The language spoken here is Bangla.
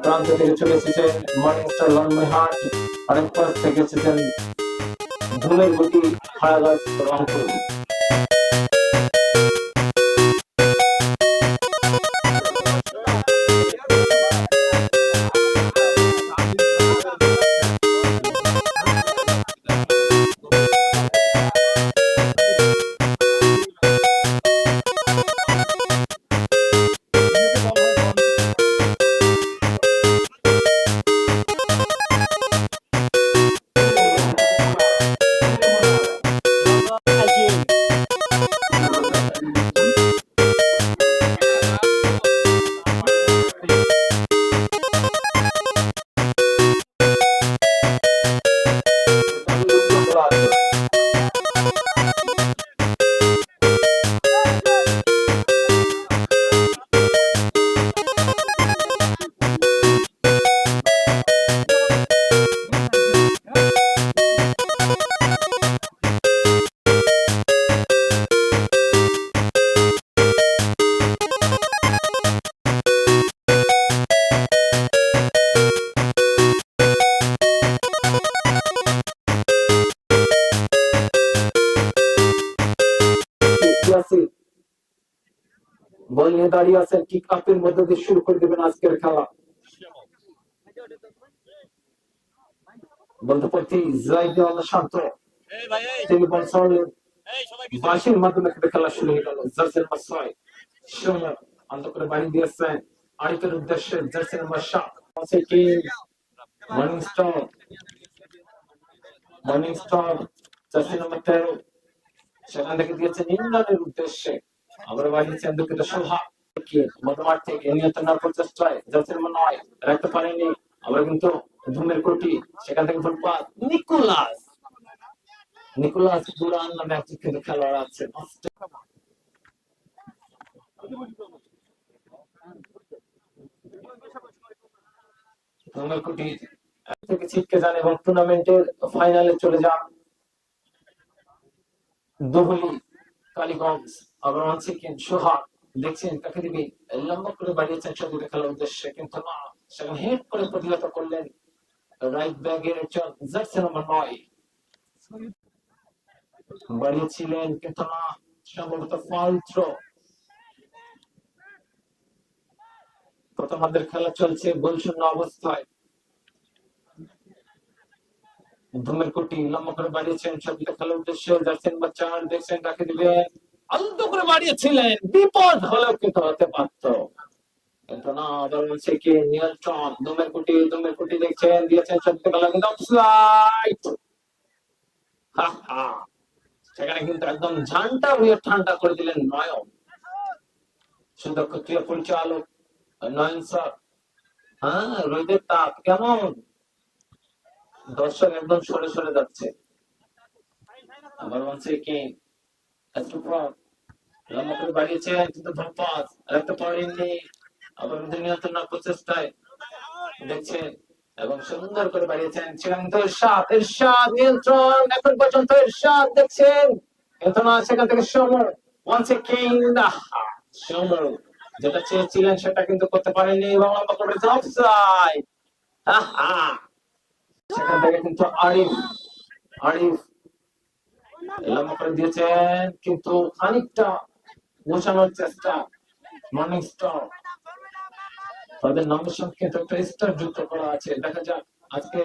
প্রান্ত থেকে চলে এসেছেন মর্নিং স্টার লন্ডনহাট আরেক পাশ থেকে এসেছেন ধুমের গুটি হারাগাছ রংপুর। ক্লাসে বল নিয়ে দাঁড়িয়ে আছেন কিক আপের মধ্যে দিয়ে শুরু করে দেবেন আজকের খেলা। বন্ধুপতি জাইদ আল্লাহ শান্ত। এই ভাই এই। তিনি বল বাঁশির মাধ্যমে একটা খেলা শুরু হয়ে গেল। জার্সের ছয়। সময় অন্ত করে বাড়ি দিয়েছেন আরিকের উদ্দেশ্যে জার্সি নাম্বার সাত। আছে কি? Morning star morning star jersey number তেরো। সেখান থেকে দিয়েছেন ইংল্যান্ডের উদ্দেশ্যে। আবার বাড়িয়েছেন দুঃখিত শোভা মধ্যমাঠ থেকে নিয়ন্ত্রণের প্রচেষ্টায় নাম্বার নয় রাখতে পারেনি। আবার কিন্তু ধুমের কোটি সেখান থেকে ফুটপাত। নিকোলাস! নিকোলাস দুরান নামে একটি কিন্তু খেলোয়াড় আছে। ধুমের কোটি থেকে ছিটকে যান এবং টুর্নামেন্টের ফাইনালে চলে যান। কালীগঞ্জ আবার দেখছেন কাকে দিবি লম্বা করে বাড়িয়েছেন খেলার উদ্দেশ্যে, কিন্তু না, সেখানে হেড করে প্রতিহত করলেন রাইট ব্যাগের জার্সি নাম্বার নয়। বাড়িয়েছিলেন, কিন্তু না, সম্ভবত ফাউল থ্রো প্রথমার্ধের খেলা চলছে গোল অবস্থায়। ধুমের কোটি লম্বা করে বাড়িয়েছেন সবগুলো খেলার উদ্দেশ্যে নাম্বার চার দেখছেন দিবেন আলন্ত করে বাড়িয়েছিলেন, বিপদ হলেও কিন্তু হতে ঝান্টা ঠান্ডা করে দিলেন নয়ন। পরিচালক নয়ন স্যার। হ্যাঁ রোদের তাপ কেমন? দর্শক একদম সরে সরে যাচ্ছে। আবার বলছে কি একটু বাড়িয়েছেন কিন্তু কিন্তু নিয়ন্ত্রণের প্রচেষ্টায় দেখছেন এবং সুন্দর করে বাড়িয়েছেন। সেখানে তো এরশাদ এরশাদ, নিয়ন্ত্রণ, এখন পর্যন্ত এরশাদ দেখছেন। কিন্তু না সেখান থেকে সমর ওয়ান সেকেন্ড সমর, যেটা চেয়েছিলেন সেটা কিন্তু করতে পারেননি, এবং লম্বা করে সেখান থেকে কিন্তু আরিফ আরিফ দিয়েছেন, কিন্তু খানিকটা বোঝানোর চেষ্টা মর্নিং তাদের নামের সঙ্গে একটা স্টার যুক্ত করা আছে। দেখা যাক আজকে